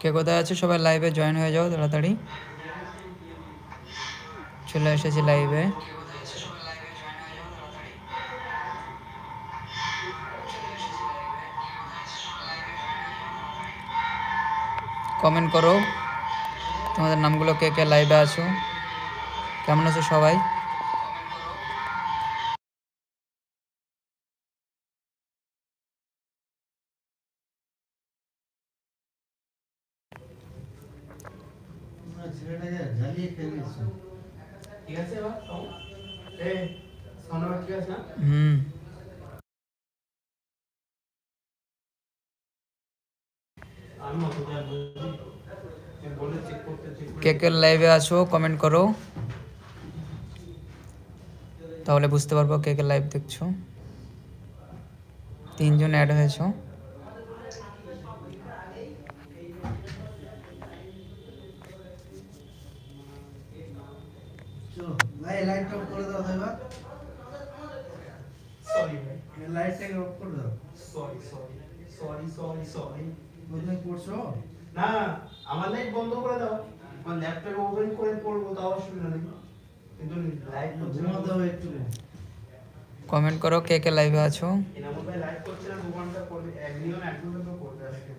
কে কোথায় আছে? সবাই লাইভে জয়েন হয়ে যাও তাড়াতাড়ি। চলে এসেছি লাইভে কমেন্ট করো তোমাদের নামগুলো কে কে লাইভে আছো? কেমন আছো সবাই ছেলেটাকে জ্বালিয়ে ফেলেছো ঠিক আছে এবার এ সামনে ঠিক আছে না হুম কে কে লাইভে আছো কমেন্ট করো। তাহলে বুঝতে পারব কে কে লাইভ দেখছ। তিনজন অ্যাড হয়েছো। লাইটটাকে অফ করে দাও। Sorry sorry sorry sorry sorry না আমার লাইট বন্ধ করে দাও। আমার ল্যাপটপ ওপেন করে পড়ব তাও অসুবিধা নেই। কিন্তু লাইট হবে একটু। কমেন্ট করো কে কে লাইভে আছো। এনামুল ভাই লাইট করছে না দু করবে এক মিলিয়ন তো করবে আজকে।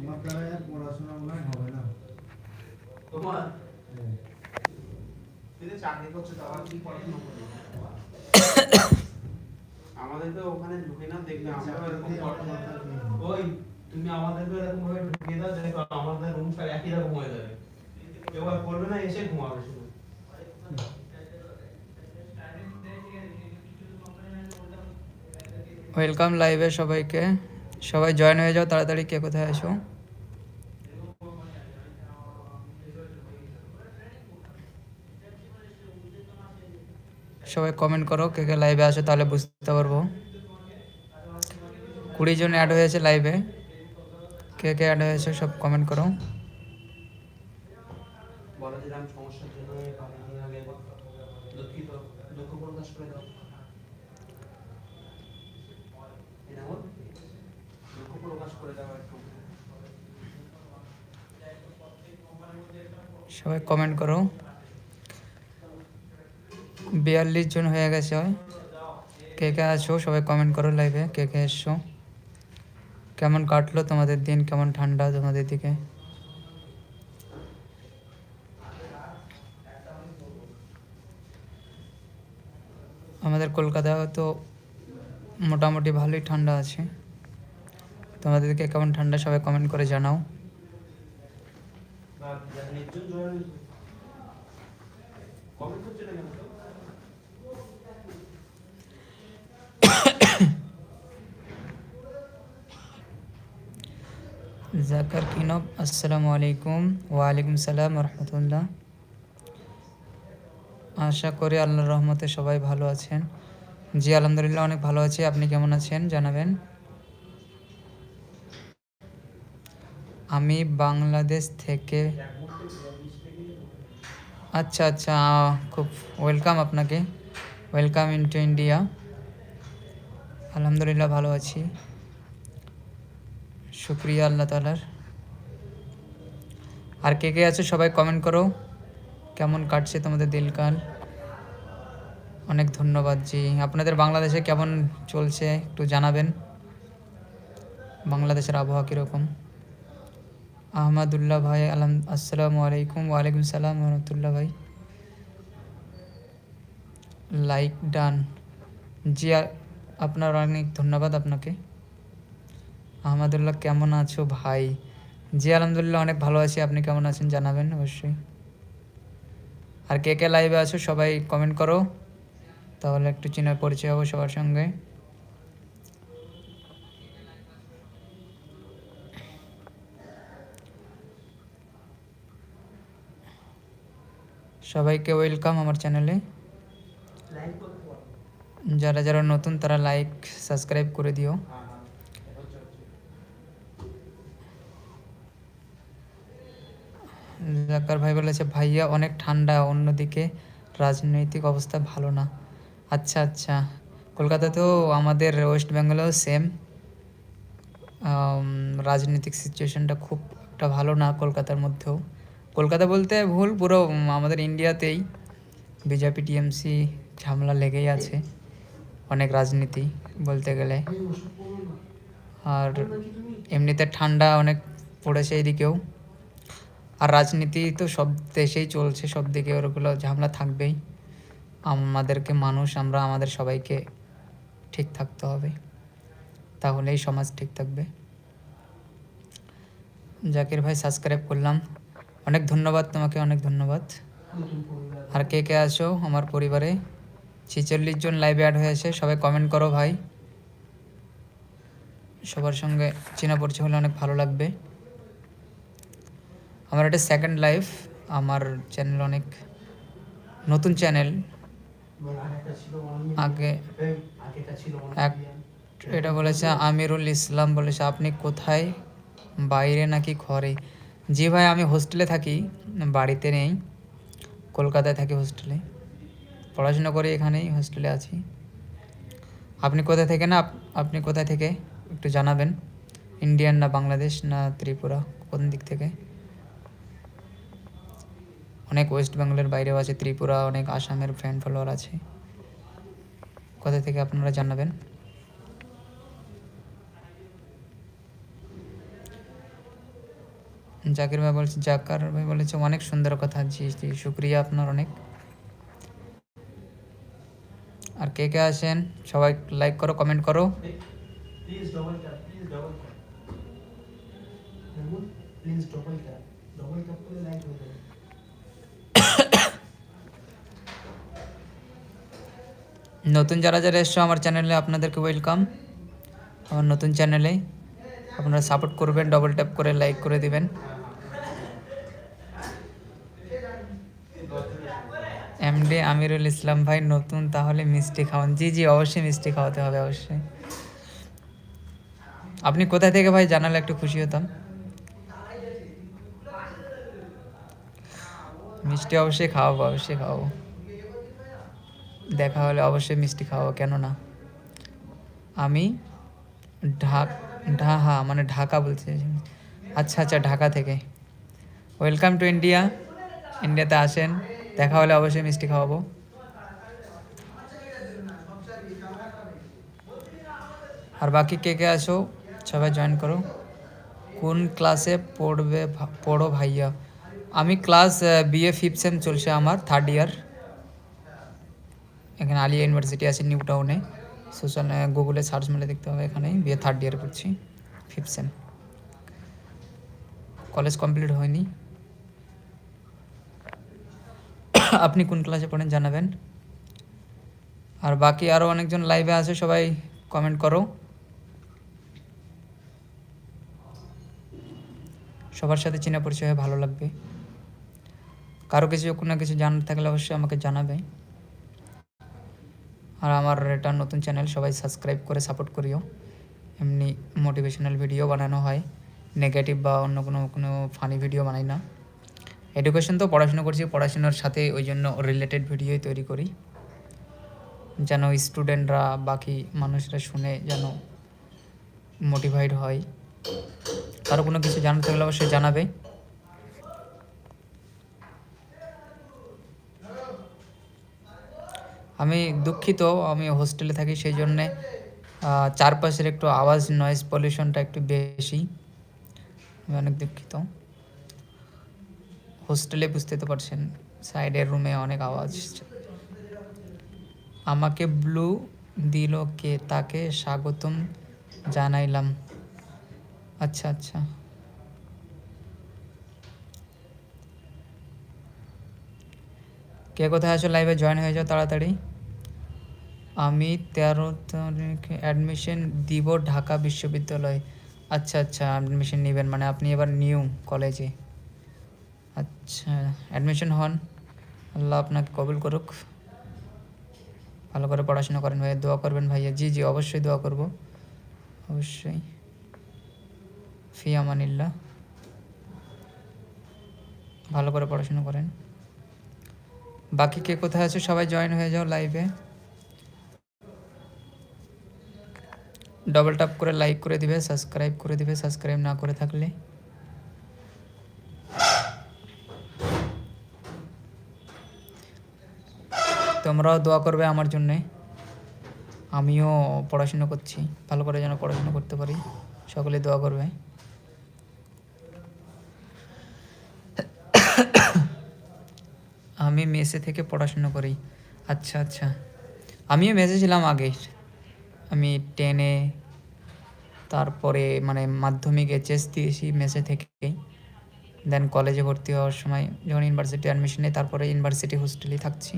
আমার দ্বারা পড়াশোনা মনে হয় তোমার? হ্যাঁ। চাকরি করছ তো কি পড়াশোনা করবি আমাদের ওখানে ঢুকে না দেখবে আমরা এরকম ওই তুমি আমাদেরকে এরকম ভাবে ঢুকিয়ে দাও দেখো আমাদের রুম সব একই রকম হয়ে যাবে। কেউ আর করবে না এসে ঘুমাবে শুধু। ওয়েলকাম লাইভে সবাইকে। সবাই জয়েন হয়ে যাও তাড়াতাড়ি কে কোথায় আছো? সবাই কমেন্ট করো কে কে লাইভে আসো তাহলে বুঝতে পারব। কুড়ি জন অ্যাড হয়েছে লাইভে কে কে অ্যাড হয়েছে সব কমেন্ট করো। সবাই কমেন্ট সমস্যার বিয়াল্লিশ জন হয়ে গেছে, হয়। কে কে আছো সবাই কমেন্ট করো লাইভে কে কে এসছো? কেমন কাটলো তোমাদের দিন? কেমন ঠান্ডা তোমাদের দিকে? আমাদের কলকাতায় তো মোটামুটি ভালোই ঠান্ডা আছে। তোমাদেরকে কেমন ঠান্ডা সবাই কমেন্ট করে জানাও। কমেন্ট করছে না কেন জাকার কিনব। আসসালামু আলাইকুম। ওয়ালাইকুম সালাম রহমতুল্লাহ। আশা করি আল্লাহর রহমতে সবাই ভালো আছেন। জি, আলহামদুলিল্লাহ, অনেক ভালো আছি। আপনি কেমন আছেন? জানাবেন। আমি বাংলাদেশ থেকে আচ্ছা আচ্ছা খুব ওয়েলকাম আপনাকে। Welcome in to India. আলহামদুলিল্লাহ, ভালো আছি। শুক্রিয়া আল্লাহ তালার আর কে কে আছে সবাই কমেন্ট করো। কেমন কাটছে তোমাদের দিলকাল? অনেক ধন্যবাদ জি। আপনাদের বাংলাদেশে কেমন চলছে একটু জানাবেন। বাংলাদেশের আবহাওয়া কীরকম? আহমদুল্লাহ ভাই, আলহাম আসসালামু আলাইকুম ওয়ালাইকুম সালাম, রহমতুল্লাহ ভাই। লাইক ডান জি আপনার অনেক ধন্যবাদ আপনাকে। আহমদুল্লাহ, কেমন আছো ভাই? জি, আলহামদুলিল্লাহ, অনেক ভালো আছি। আপনি কেমন আছেন জানাবেন অবশ্যই। আর কে কে লাইভে আছো সবাই কমেন্ট করো। তাহলে একটু চিনার পরিচয় হব সবার সঙ্গে। সবাইকে ওয়েলকাম আমার চ্যানেলে যারা যারা নতুন তারা লাইক সাবস্ক্রাইব করে দিও। জাকার ভাই বলেছে, ভাইয়া, অনেক ঠান্ডা, অন্যদিকে রাজনৈতিক অবস্থা ভালো না। আচ্ছা আচ্ছা। কলকাতাতেও আমাদের ওয়েস্ট বেঙ্গলেও সেম রাজনৈতিক সিচুয়েশনটা খুব একটা ভালো না কলকাতার মধ্যেও। কলকাতা বলতে ভুল, পুরো আমাদের ইন্ডিয়াতেই বিজেপি টিএমসি ঝামেলা লেগেই আছে। অনেক রাজনীতি বলতে গেলে। আর এমনিতে ঠান্ডা অনেক পড়েছে এইদিকেও। আর রাজনীতি তো সব দেশেই চলছে, সব দিকে ওরগুলো ঝামেলা থাকবেই। আমাদেরকে মানুষ, আমরা আমাদের সবাইকে ঠিক থাকতে হবে। তাহলেই সমাজ ঠিক থাকবে। জাকির ভাই সাবস্ক্রাইব করলাম। অনেক ধন্যবাদ তোমাকে, অনেক ধন্যবাদ। আর কে কে আছো আমার পরিবারে? ছেচল্লিশ জন লাইভে অ্যাড হয়েছে, সবাই কমেন্ট করো ভাই। সবার সঙ্গে চেনা পরিচয় হলে অনেক ভালো লাগবে। আমার এটা সেকেন্ড লাইফ আমার চ্যানেল অনেক নতুন চ্যানেল আগে এক এটা বলেছে আমিরুল ইসলাম, বলেছে, আপনি কোথায়? বাইরে নাকি ঘরে? জি ভাই, আমি হোস্টেলে থাকি, বাড়িতে নেই, কলকাতায় থাকি হোস্টেলে পড়াশোনা করি এখানেই হোস্টেলে আছি। আপনি কোথায় থেকে না আপনি কোথায় থেকে? একটু জানাবেন। ইন্ডিয়ান না বাংলাদেশ না ত্রিপুরা? কোন দিক থেকে? অনেক ওয়েস্ট বেঙ্গলের বাইরেও আছে, ত্রিপুরা, অনেক আসামের ফ্রেন্ড ফলোয়ার আছে। কোথা থেকে আপনারা জানাবেন? জাকির ভাই বলছে, জাকার ভাই বলেছে, অনেক সুন্দর কথা, জি জি, শুক্রিয়া আপনার অনেক। আর কে কে আছেন? সবাই লাইক করো কমেন্ট করো। প্লিজ ডবল ডবল করে লাইক নতুন যারা যারা এসছো আমার চ্যানেলে, আপনাদেরকে ওয়েলকাম আমার নতুন চ্যানেলে আপনারা সাপোর্ট করবেন ডবল ট্যাপ করে লাইক করে দিবেন। এমডি আমিরুল ইসলাম ভাই, নতুন তাহলে মিষ্টি খাওয়ান। জি জি, অবশ্যই মিষ্টি খাওয়াতে হবে, অবশ্যই। আপনি কোথায় থেকে ভাই? জানালে একটু খুশি হতাম। মিষ্টি অবশ্যই খাওয়াবো অবশ্যই খাওয়াবো। দেখা হলে অবশ্যই মিষ্টি খাওয়াবো কেন না আমি ঢাক, ঢাহা মানে ঢাকা বলছি। আচ্ছা আচ্ছা ঢাকা থেকে। ওয়েলকাম টু ইন্ডিয়া ইন্ডিয়াতে আসেন, দেখা হলে অবশ্যই মিষ্টি খাওয়াবো। আর বাকি কে কে আসো সবাই জয়েন করো। কোন ক্লাসে পড়বে পড়ো ভাইয়া? আমি ক্লাস বিএ ফিফথ সেম চলছে আমার থার্ড ইয়ার এখানে আলিয়া ইউনিভার্সিটি আছে নিউ টাউনে সোশ্যাল গুগলে সার্চ মেলে দেখতে হবে এখানে। বিএ থার্ড ইয়ার করছি ফিফথ সেম কলেজ কমপ্লিট হয়নি। আপনি কোন ক্লাসে পড়েন জানাবেন। আর বাকি আরও অনেকজন লাইভে আছে, সবাই কমেন্ট করো। সবার সাথে চেনা পরিচয় ভালো লাগবে। কারও কিছু কোনো কিছু জানার থাকলে অবশ্যই আমাকে জানাবে। আর আমার এটা নতুন চ্যানেল সবাই সাবস্ক্রাইব করে সাপোর্ট করিও। এমনি মোটিভেশনাল ভিডিও বানানো হয়। নেগেটিভ বা অন্য কোনো কোনো ফানি ভিডিও বানাই না। এডুকেশন তো পড়াশোনা করছি, পড়াশোনার সাথে ওই জন্য রিলেটেড ভিডিওই তৈরি করি। যেন স্টুডেন্টরা বাকি মানুষরা শুনে যেন মোটিভাইড হয়। কারও কোনো কিছু জানার থাকলে অবশ্যই জানাবে। আমি দুঃখিত, আমি হোস্টেলে থাকি সেই জন্যে চারপাশের একটু আওয়াজ নয়েজ পলিউশনটা একটু বেশি। আমি অনেক দুঃখিত। হোস্টেলে বুঝতে তো পারছেন, সাইডের রুমে অনেক আওয়াজ। আমাকে ব্লু দিল কে, তাকে স্বাগতম জানাইলাম। আচ্ছা আচ্ছা। কে কোথায় আছো? লাইভে জয়েন হয়ে যাও তাড়াতাড়ি? আমি তেরো তারিখে অ্যাডমিশন দিব ঢাকা বিশ্ববিদ্যালয়। আচ্ছা আচ্ছা অ্যাডমিশন নেবেন মানে আপনি এবার নিউ কলেজে আচ্ছা অ্যাডমিশন হন। আল্লাহ আপনাকে কবুল করুক। ভালো করে পড়াশোনা করেন ভাইয়া, দোয়া করবেন ভাইয়া। জি জি, অবশ্যই দোয়া করব। অবশ্যই। ফি আমানিল্লাহ। ভালো করে পড়াশোনা করেন। বাকি কে কোথায় আছে? সবাই জয়েন হয়ে যাও লাইভে ডবল ট্যাপ করে লাইক করে দিবে সাবস্ক্রাইব করে দিবে সাবস্ক্রাইব না করে থাকলে তোমরাও দোয়া করবে আমার জন্যে। আমিও পড়াশোনা করছি, ভালো করে যেন পড়াশোনা করতে পারি। সকলে দোয়া করবে। আমি মেসে থেকে পড়াশোনা করি। আচ্ছা আচ্ছা। আমিও মেসে ছিলাম আগে। আমি টেনে তারপরে মানে মাধ্যমিক এইচএস দিয়েছি মেসে থেকেই। দেন কলেজে ভর্তি হওয়ার সময় যখন ইউনিভার্সিটি অ্যাডমিশনে তারপরে ইউনিভার্সিটি হোস্টেলেই থাকছি।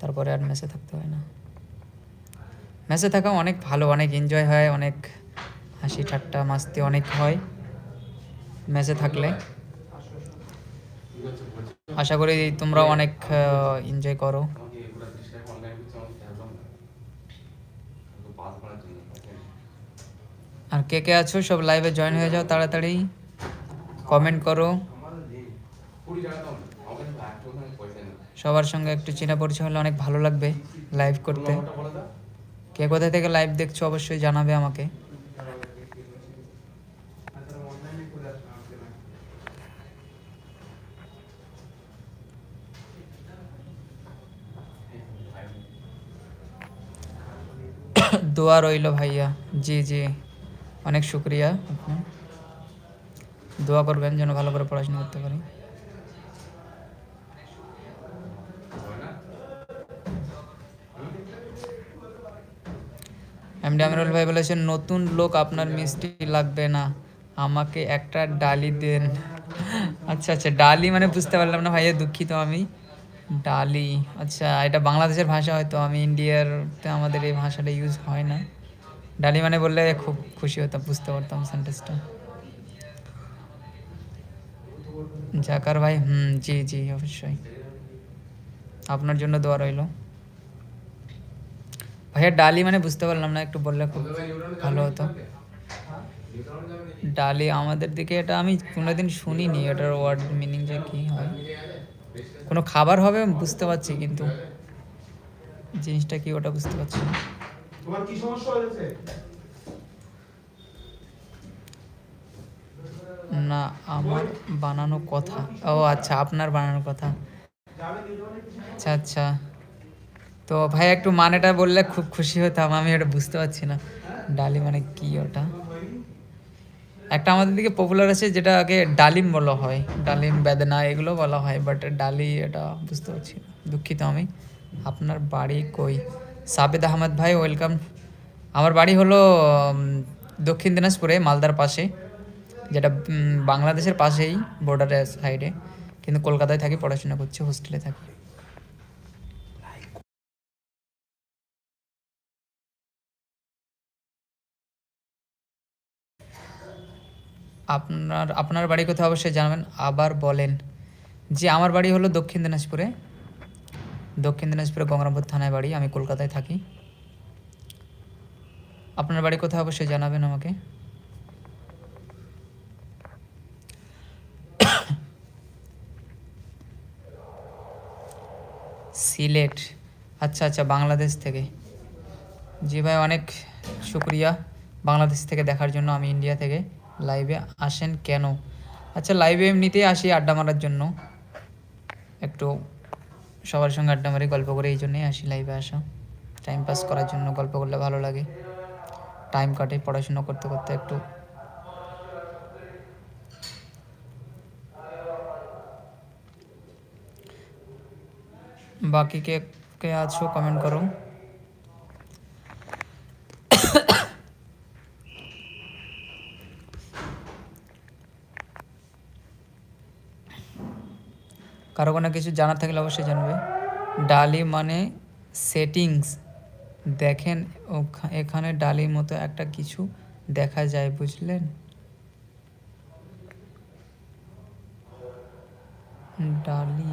তারপরে আর মেসে থাকতে হয় না। মেসে থাকা অনেক ভালো, অনেক এনজয় হয়, অনেক হাসি ঠাট্টা মাস্তি অনেক হয় মেসে থাকলে। আশা করি তোমরা অনেক এনজয় করো আমাকে পুরো তিরিশ টাকা অনলাইন করছে আমাকে একদম পাস করার জন্য আর কে কে আছো, সব লাইভে জয়েন হয়ে যাও তাড়াতাড়ি। কমেন্ট করো। সবার সঙ্গে একটু চেনা পরিচয় হলে অনেক ভালো লাগবে লাইভ করতে। কে কোথা থেকে লাইভ দেখছ অবশ্যই জানাবে আমাকে। দোয়া রইল ভাইয়া। জি জি। অনেক শুক্রিয়া আপনার দোয়া করবেন যেন ভালো করে পড়াশোনা করতে পারি। এমডি আমিরুল ভাই বলেছেন, নতুন লোক আপনার মিষ্টি লাগবে না। আমাকে একটা ডালি দেন। আচ্ছা আচ্ছা ডালি মানে বুঝতে পারলাম না ভাইয়া, দুঃখিত আমি। ডালি আচ্ছা এটা বাংলাদেশের ভাষা হয়তো, আমি ইন্ডিয়ারতে আমাদের এই ভাষাটা ইউজ হয় না। ডালি মানে বললে খুব খুশি হতাম, বুঝতে পারতাম সেন্টেন্সটা জাকার ভাই, হুম, জি জি, অবশ্যই। আপনার জন্য দোয়া রইল। ভাইয়া, ডালি মানে বুঝতে পারলাম না, একটু বললে খুব ভালো হতো। ডালি আমাদের দিকে এটা আমি কোনোদিন শুনিনি, এটার ওয়ার্ড মিনিং যে কী হয়। কোনো খাবার হবে, বুঝতে পারছি, কিন্তু জিনিসটা কি ওটা বুঝতে পারছি না। তোমার কি সমস্যা হয়েছে? না আমার বানানো কথা। ও আচ্ছা আপনার বানানো কথা। আচ্ছা আচ্ছা। তো ভাই একটু মানেটা বললে খুব খুশি হতাম আমি ওটা বুঝতে পারছি না। ডালি মানে কি ওটা? একটা আমাদের দিকে পপুলার আছে যেটা আগে ডালিম বলা হয়। ডালিম বেদনা এগুলো বলা হয় বাট ডালি এটা বুঝতে পারছি না। দুঃখিত আমি। আপনার বাড়ি কই? সাবেদ আহমেদ ভাই ওয়েলকাম আমার বাড়ি হলো দক্ষিণ দিনাজপুরে, মালদার পাশে, যেটা বাংলাদেশের পাশেই বর্ডারের সাইডে কিন্তু কলকাতায় থাকি, পড়াশোনা করছি হোস্টেলে থাকি। আপনার আপনার বাড়ি কোথায় অবশ্যই জানাবেন। আবার বলেন যে, আমার বাড়ি হলো দক্ষিণ দিনাজপুরে। দক্ষিণ দিনাজপুরে গঙ্গারামপুর থানায় বাড়ি, আমি কলকাতায় থাকি। আপনার বাড়ি কোথায় অবশ্যই জানাবেন আমাকে। সিলেট। আচ্ছা আচ্ছা বাংলাদেশ থেকে। জি ভাই, অনেক শুক্রিয়া। বাংলাদেশ থেকে দেখার জন্য আমি ইন্ডিয়া থেকে লাইভে আসেন কেন? আচ্ছা লাইভে এমনিতেই আসি আড্ডা মারার জন্য। একটু সবার সঙ্গে আড্ডা মারি, গল্প করে, এই জন্যই আসি লাইভে আসা। টাইম পাস করার জন্য গল্প করলে ভালো লাগে। টাইম কাটে পড়াশুনো করতে করতে একটু। বাকি কে কে আছো কমেন্ট করো। কারও কোনো কিছু জানার থাকলে অবশ্যই জানবে। ডালি মানে সেটিংস। দেখেন এখানে ডালির মতো একটা কিছু দেখা যায়, বুঝলেন? ডালি